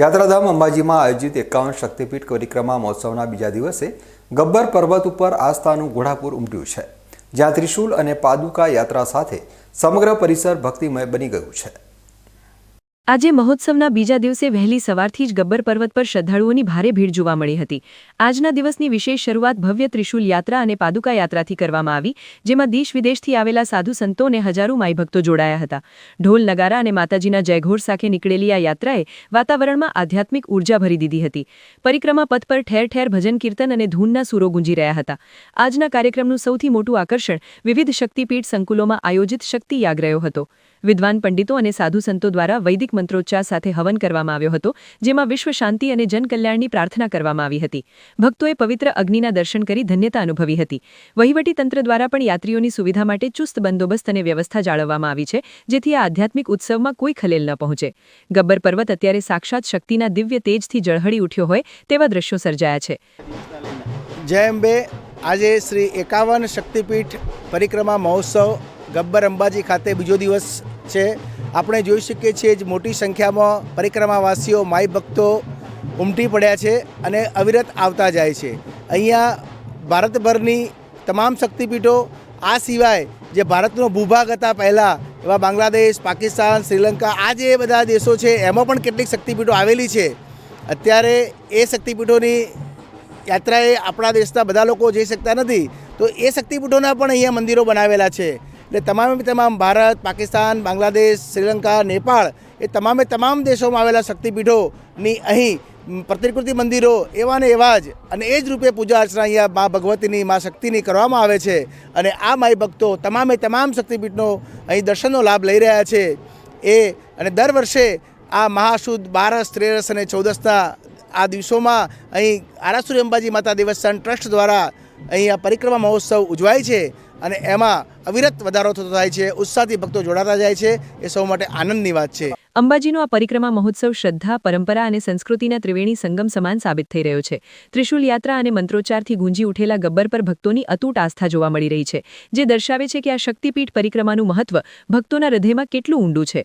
યાત્રાધામ અંબાજીમાં આયોજિત એકાવન શક્તિપીઠ પરિક્રમા મહોત્સવના બીજા દિવસે ગબ્બર પર્વત ઉપર આસ્થાનું ઘોડાપુર ઉમટ્યું છે. જ્યાં ત્રિશૂલ અને પાદુકા યાત્રા સાથે સમગ્ર પરિસર ભક્તિમય બની ગયું છે. આજે મહોત્સવના બીજા દિવસે વહેલી સવારથી જ ગબ્બર પર્વત પર શ્રદ્ધાળુઓની ભારે ભીડ જોવા મળી હતી. આજના દિવસની વિશેષ શરૂઆત ભવ્ય ત્રિશુલ યાત્રા અને પાદુકા યાત્રાથી કરવામાં આવી, જેમાં દેશ વિદેશથી આવેલા સાધુ સંતો અને હજારો માઈભક્તો જોડાયા હતા. ઢોલ નગારા અને માતાજીના જયઘોષ સાથે નીકળેલી આ યાત્રાએ વાતાવરણમાં આધ્યાત્મિક ઊર્જા ભરી દીધી હતી. પરિક્રમા પથ પર ઠેર ઠેર ભજન કીર્તન અને ધૂનના સૂરો ગુંજી રહ્યા હતા. આજના કાર્યક્રમનું સૌથી મોટું આકર્ષણ વિવિધ શક્તિપીઠ સંકુલોમાં આયોજિત શક્તિ યાગ રહ્યો હતો. વિદ્વાન પંડિતો અને સાધુ સંતો દ્વારા વૈદિક મંત્રોચ્ચાર સાથે હવન કરવામાં આવ્યો હતો, જેમાં વિશ્વ શાંતિ અને જનકલ્યાણની પ્રાર્થના કરવામાં આવી હતી. ભક્તોએ પવિત્ર અગ્નિના દર્શન કરી ધન્યતા અનુભવી હતી. વહીવટી તંત્ર દ્વારા પણ યાત્રીઓની સુવિધા માટે ચુસ્ત બંદોબસ્ત અને વ્યવસ્થા જાળવવામાં આવી છે, જેથી આ આધ્યાત્મિક ઉત્સવમાં કોઈ ખલેલ ન પહોંચે. ગબ્બર પર્વત અત્યારે સાક્ષાત શક્તિના દિવ્ય તેજથી ઝળહળી ઉઠ્યો હોય, તેવા દ્રશ્યો સર્જાયા છે. જય અંબે. આજે શ્રી એકાવન શક્તિપીઠ પરિક્રમા મહોત્સવ ગબ્બર અંબાજી ખાતે બીજો દિવસ છે. આપણે જોઈ શકીએ છીએ જ મોટી સંખ્યામાં પરિક્રમાવાસીઓ, માઈ ભક્તો ઉમટી પડ્યા છે અને અવિરત આવતા જાય છે. અહીંયા ભારતભરની તમામ શક્તિપીઠો આ સિવાય જે ભારતનો ભૂભાગ હતા પહેલાં, એવા બાંગ્લાદેશ, પાકિસ્તાન, શ્રીલંકા, આ જે બધા દેશો છે, એમાં પણ કેટલીક શક્તિપીઠો આવેલી છે. અત્યારે એ શક્તિપીઠોની યાત્રાએ આપણા દેશના બધા લોકો જઈ શકતા નથી. તો એ શક્તિપીઠોના પણ અહીંયા મંદિરો બનાવેલા છે. એટલે તમામે તમામ ભારત, પાકિસ્તાન, બાંગ્લાદેશ, શ્રીલંકા, નેપાળ એ તમામે તમામ દેશોમાં આવેલા શક્તિપીઠોની અહીં પ્રતિકૃતિ મંદિરો એવા ને એવા જ અને એ જ રૂપે પૂજા અર્ચના અહીંયા મા ભગવતીની, મા શક્તિની કરવામાં આવે છે. અને આ માઈ ભક્તો તમામે તમામ શક્તિપીઠનો અહીં દર્શનનો લાભ લઈ રહ્યા છે. એ અને દર વર્ષે આ મહાશુદ્ધ બારસ, ત્રેરસ અને ચૌદસના આ દિવસોમાં અહીં આરાસુરી અંબાજી માતા દેવસ્થાન ટ્રસ્ટ દ્વારા અહીં આ પરિક્રમા મહોત્સવ ઉજવાય છે અને એમાં અવિરત વધારો થતો થાય છે, ઉત્સાહથી ભક્તો જોડાતા જાય છે. એ સૌ માટે આનંદની વાત છે. અંબાજીનો આ પરિક્રમા મહોત્સવ શ્રદ્ધા, પરંપરા અને સંસ્કૃતિના ત્રિવેણી સંગમ સમાન સાબિત થઈ રહ્યો છે. ત્રિશુલ યાત્રા અને મંત્રોચ્ચારથી ગુંજી ઉઠેલા ગબ્બર પર ભક્તોની અતૂટ આસ્થા જોવા મળી રહી છે, જે દર્શાવે છે કે આ શક્તિપીઠ પરિક્રમાનું મહત્વ ભક્તોના હૃદયમાં કેટલું ઊંડું છે.